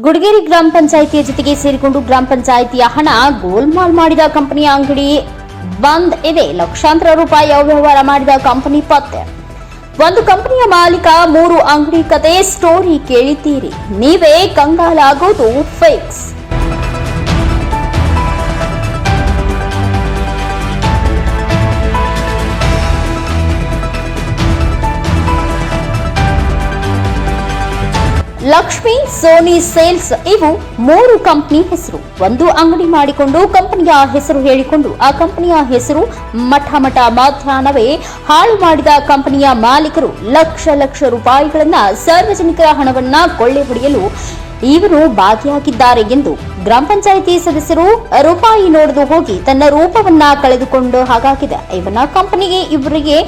ಗುಡಗೇರಿ ಗ್ರಾಮ ಪಂಚಾಯಿತಿಯ ಜೊತೆಗೆ ಸೇರಿಕೊಂಡು ಗ್ರಾಮ ಪಂಚಾಯಿತಿಯ ಹಣ ಗೋಲ್ಮಾಲ್ ಮಾಡಿದ ಕಂಪನಿಯ ಅಂಗಡಿ. ಬಂದ್ ಇದೆ ಲಕ್ಷಾಂತರ ರೂಪಾಯಿ ಅವ್ಯವಹಾರ ಮಾಡಿದ ಕಂಪನಿ ಪತ್ತೆ. ಒಂದು ಕಂಪನಿಯ ಮಾಲೀಕ, ಮೂರು ಅಂಗಡಿ ಕತೆ, ಸ್ಟೋರಿ ಕೇಳಿದ್ದೀರಿ. ನೀವೇ ಕಂಗಾಲಾಗೋದು ಫಿಕ್ಸ್ ಲಕ್ಷ್ಮಿ, ಸೋನಿ ಸೇಲ್ಸ್ ಇವು ಮೂರು ಕಂಪನಿ ಹೆಸರು. ಒಂದು ಅಂಗಡಿ ಮಾಡಿಕೊಂಡು ಕಂಪನಿಯ ಹೆಸರು ಹೇಳಿಕೊಂಡು ಆ ಕಂಪನಿಯ ಹೆಸರು ಮಠ ಮಠ ಮಧ್ಯಾಹ್ನವೇ ಹಾಳು ಮಾಡಿದ ಕಂಪನಿಯ ಮಾಲೀಕರು ಲಕ್ಷ ಲಕ್ಷ ರೂಪಾಯಿಗಳನ್ನ ಸಾರ್ವಜನಿಕರ ಹಣವನ್ನ ಕೊಳ್ಳೆ ಹೊಡೆಯಲು ಇವರು ಭಾಗಿಯಾಗಿದ್ದಾರೆ ಎಂದು ಗ್ರಾಮ ಪಂಚಾಯಿತಿ ಸದಸ್ಯರು ರೂಪಾಯಿ ನೋಡಿದು ಹೋಗಿ ತನ್ನ ರೂಪವನ್ನ ಕಳೆದುಕೊಂಡು ಹಾಗಾಗಿದೆ. ಇವನ ಕಂಪನಿಗೆ ಇವರಿಗೆ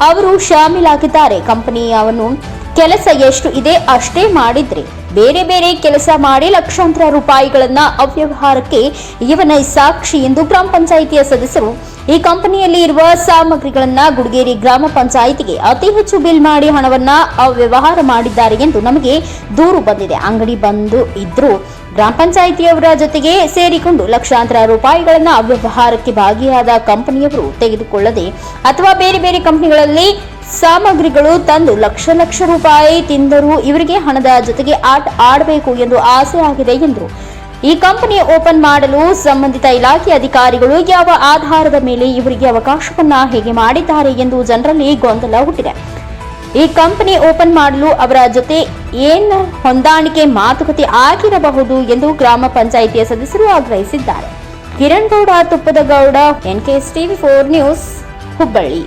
ಅವರು ಶಾಮೀಲಾಗಿದ್ದಾರೆ. ಕಂಪನಿಯವನು ಕೆಲಸ ಎಷ್ಟು ಇದೆ ಅಷ್ಟೇ ಮಾಡಿದ್ರೆ. ಬೇರೆ ಬೇರೆ ಕೆಲಸ ಮಾಡಿ ಲಕ್ಷಾಂತರ ರೂಪಾಯಿಗಳನ್ನ ಅವ್ಯವಹಾರಕ್ಕೆ ಇವನ ಸಾಕ್ಷಿ ಎಂದು ಗ್ರಾಮ ಪಂಚಾಯಿತಿಯ ಸದಸ್ಯರು ಈ ಕಂಪನಿಯಲ್ಲಿ ಇರುವ ಸಾಮಗ್ರಿಗಳನ್ನ ಗುಡಗೇರಿ ಗ್ರಾಮ ಪಂಚಾಯಿತಿಗೆ ಅತಿ ಹೆಚ್ಚು ಬಿಲ್ ಮಾಡಿ ಹಣವನ್ನ ಅವ್ಯವಹಾರ ಮಾಡಿದ್ದಾರೆ ಎಂದು ನಮಗೆ ದೂರು ಬಂದಿದೆ. ಅಂಗಡಿ ಬಂದು ಇದ್ರೂ ಗ್ರಾಮ ಪಂಚಾಯಿತಿಯವರ ಜೊತೆಗೆ ಸೇರಿಕೊಂಡು ಲಕ್ಷಾಂತರ ರೂಪಾಯಿಗಳನ್ನ ಅವ್ಯವಹಾರಕ್ಕೆ ಭಾಗಿಯಾದ ಕಂಪನಿಯವರು ತೆಗೆದುಕೊಳ್ಳದೆ ಅಥವಾ ಬೇರೆ ಬೇರೆ ಕಂಪನಿಗಳಲ್ಲಿ ಸಾಮಗ್ರಿಗಳು ತಂದು ಲಕ್ಷ ಲಕ್ಷ ರೂಪಾಯಿ ತಿಂದರೂ ಇವರಿಗೆ ಹಣದ ಜೊತೆಗೆ ಆಟ ಆಡಬೇಕು ಎಂದು ಆಸೆ ಆಗಿದೆ ಎಂದರು. ಈ ಕಂಪನಿ ಓಪನ್ ಮಾಡಲು ಸಂಬಂಧಿತ ಇಲಾಖೆ ಅಧಿಕಾರಿಗಳು ಯಾವ ಆಧಾರದ ಮೇಲೆ ಇವರಿಗೆ ಅವಕಾಶವನ್ನ ಹೇಗೆ ಮಾಡಿದ್ದಾರೆ ಎಂದು ಜನರಲ್ಲಿ ಗೊಂದಲ ಹುಟ್ಟಿದೆ. ಈ ಕಂಪನಿ ಓಪನ್ ಮಾಡಲು ಅವರ ಜೊತೆ ಏನ್ ಹೊಂದಾಣಿಕೆ ಮಾತುಕತೆ ಆಗಿರಬಹುದು ಎಂದು ಗ್ರಾಮ ಪಂಚಾಯಿತಿಯ ಸದಸ್ಯರು ಆಗ್ರಹಿಸಿದ್ದಾರೆ. Kiran Gowda Tuppada Gowda NKS TV four news, Hubballi.